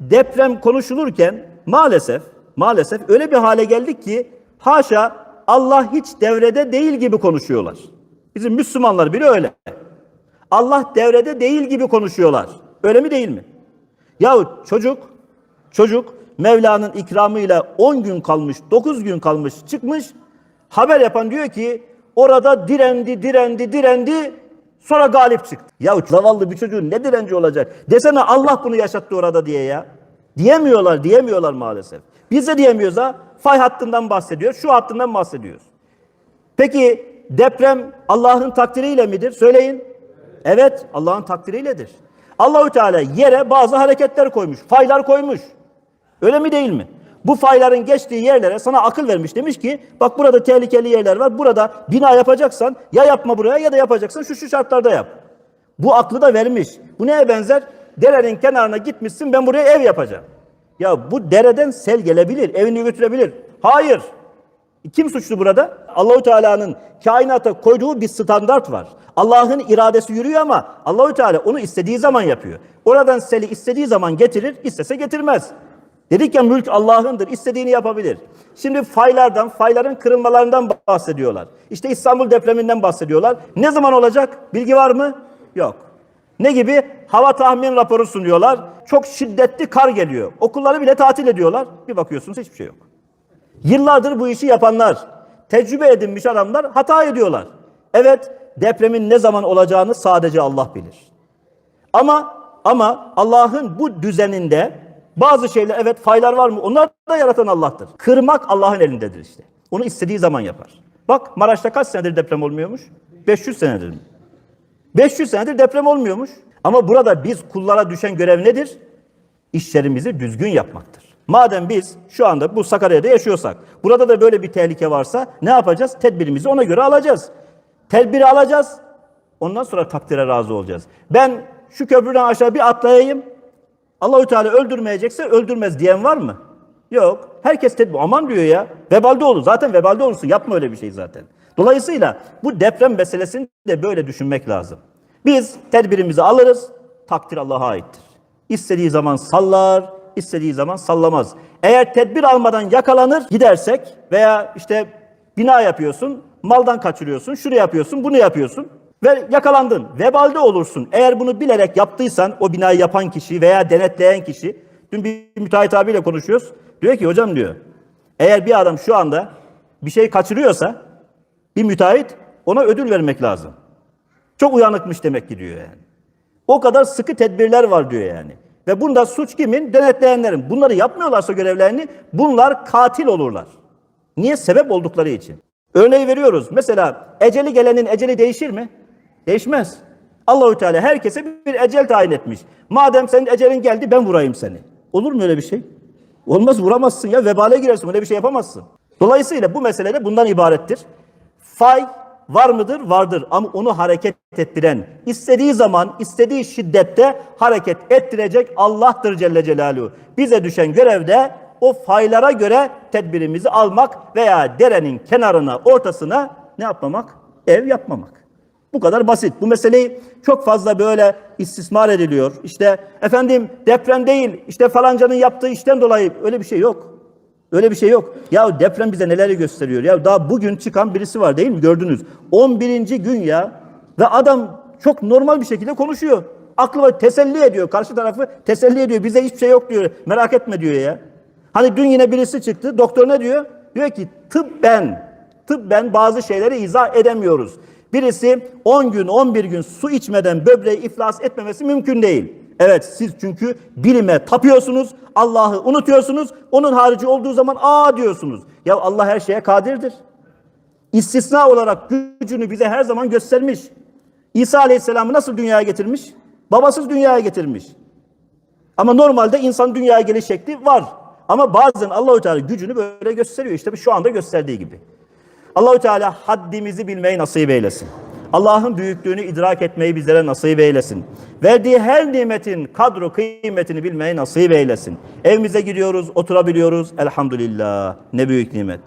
deprem konuşulurken maalesef maalesef öyle bir hale geldik ki haşa Allah hiç devrede değil gibi konuşuyorlar. Bizim Müslümanlar bile öyle. Allah devrede değil gibi konuşuyorlar. Öyle mi değil mi? Yahu çocuk çocuk Mevla'nın ikramıyla 10 gün kalmış, 9 gün kalmış çıkmış. Haber yapan diyor ki orada direndi, direndi, direndi. Sonra galip çıktı. Ya zavallı bir çocuğun ne direnci olacak? Desene Allah bunu yaşattı orada diye ya. Diyemiyorlar, diyemiyorlar maalesef. Biz de diyemiyoruz ha. Fay hattından bahsediyor, şu hattından bahsediyoruz. Peki deprem Allah'ın takdiriyle midir? Söyleyin. Evet, Allah'ın takdiriyledir. Allahü Teala yere bazı hareketler koymuş, faylar koymuş. Öyle mi değil mi? Bu fayların geçtiği yerlere sana akıl vermiş. Demiş ki bak burada tehlikeli yerler var. Burada bina yapacaksan ya yapma buraya ya da yapacaksan şu şu şartlarda yap. Bu aklı da vermiş. Bu neye benzer? Derenin kenarına gitmişsin ben buraya ev yapacağım. Ya bu dereden sel gelebilir, evini götürebilir. Hayır. Kim suçlu burada? Allahü Teala'nın kainata koyduğu bir standart var. Allah'ın iradesi yürüyor ama Allahü Teala onu istediği zaman yapıyor. Oradan seli istediği zaman getirir, istese getirmez. Dedik ya mülk Allah'ındır, istediğini yapabilir. Şimdi faylardan, fayların kırılmalarından bahsediyorlar. İşte İstanbul depreminden bahsediyorlar. Ne zaman olacak? Bilgi var mı? Yok. Ne gibi? Hava tahmin raporu sunuyorlar. Çok şiddetli kar geliyor. Okulları bile tatil ediyorlar. Bir bakıyorsunuz hiçbir şey yok. Yıllardır bu işi yapanlar, tecrübe edinmiş adamlar hata ediyorlar. Evet, depremin ne zaman olacağını sadece Allah bilir. Ama ama Allah'ın bu düzeninde bazı şeyler evet faylar var mı? Onlar da yaratan Allah'tır. Kırmak Allah'ın elindedir işte. Onu istediği zaman yapar. Bak Maraş'ta kaç senedir deprem olmuyormuş? 500 senedir mi? 500 senedir deprem olmuyormuş. Ama burada biz kullara düşen görev nedir? İşlerimizi düzgün yapmaktır. Madem biz şu anda bu Sakarya'da yaşıyorsak, burada da böyle bir tehlike varsa ne yapacağız? Tedbirimizi ona göre alacağız. Tedbiri alacağız. Ondan sonra takdire razı olacağız. Ben şu köprüden aşağı bir atlayayım. Allahü Teala öldürmeyecekse öldürmez diyen var mı? Yok. Herkes tedbir. Aman diyor ya. Vebalde olur. Zaten vebalde olursun. Yapma öyle bir şey zaten. Dolayısıyla bu deprem meselesini de böyle düşünmek lazım. Biz tedbirimizi alırız. Takdir Allah'a aittir. İstediği zaman sallar, istediği zaman sallamaz. Eğer tedbir almadan yakalanır gidersek veya işte bina yapıyorsun, maldan kaçırıyorsun, şunu yapıyorsun, bunu yapıyorsun ve yakalandın. Vebalde olursun. Eğer bunu bilerek yaptıysan o binayı yapan kişi veya denetleyen kişi, dün bir müteahhit abiyle konuşuyoruz. Diyor ki hocam diyor, eğer bir adam şu anda bir şey kaçırıyorsa bir müteahhit ona ödül vermek lazım. Çok uyanıkmış demek ki diyor yani. O kadar sıkı tedbirler var diyor yani. Ve bunda suç kimin? Denetleyenlerin. Bunları yapmıyorlarsa görevlerini bunlar katil olurlar. Niye? Sebep oldukları için. Örneği veriyoruz. Mesela eceli gelenin eceli değişir mi? Değişmez. Allahü Teala herkese bir ecel tayin etmiş. Madem senin ecelin geldi ben vurayım seni. Olur mu öyle bir şey? Olmaz vuramazsın ya vebale girersin öyle bir şey yapamazsın. Dolayısıyla bu mesele de bundan ibarettir. Fay var mıdır? Vardır ama onu hareket ettiren, istediği zaman, istediği şiddette hareket ettirecek Allah'tır Celle Celaluhu. Bize düşen görevde o faylara göre tedbirimizi almak veya derenin kenarına, ortasına ne yapmamak? Ev yapmamak. Bu kadar basit. Bu meseleyi çok fazla böyle istismar ediliyor. İşte efendim deprem değil, işte falancanın yaptığı işten dolayı öyle bir şey yok. Öyle bir şey yok. Ya deprem bize neleri gösteriyor? Ya daha bugün çıkan birisi var değil mi? Gördünüz. 11. gün ya ve adam çok normal bir şekilde konuşuyor. Aklı teselli ediyor. Karşı tarafı teselli ediyor. Bize hiçbir şey yok diyor. Merak etme diyor ya. Hani dün yine birisi çıktı. Doktor ne diyor? Diyor ki tıbben, tıbben bazı şeyleri izah edemiyoruz. Birisi 10 gün, 11 gün su içmeden böbreği iflas etmemesi mümkün değil. Evet siz çünkü bilime tapıyorsunuz, Allah'ı unutuyorsunuz, onun harici olduğu zaman aa diyorsunuz. Ya Allah her şeye kadirdir. İstisna olarak gücünü bize her zaman göstermiş. İsa Aleyhisselam'ı nasıl dünyaya getirmiş? Babasız dünyaya getirmiş. Ama normalde insan dünyaya geliş şekli var. Ama bazen Allahü Teala gücünü böyle gösteriyor. İşte şu anda gösterdiği gibi. Allahü Teala haddimizi bilmeyi nasip eylesin. Allah'ın büyüklüğünü idrak etmeyi bizlere nasip eylesin. Verdiği her nimetin kadro kıymetini bilmeyi nasip eylesin. Evimize gidiyoruz, oturabiliyoruz. Elhamdülillah. Ne büyük nimet.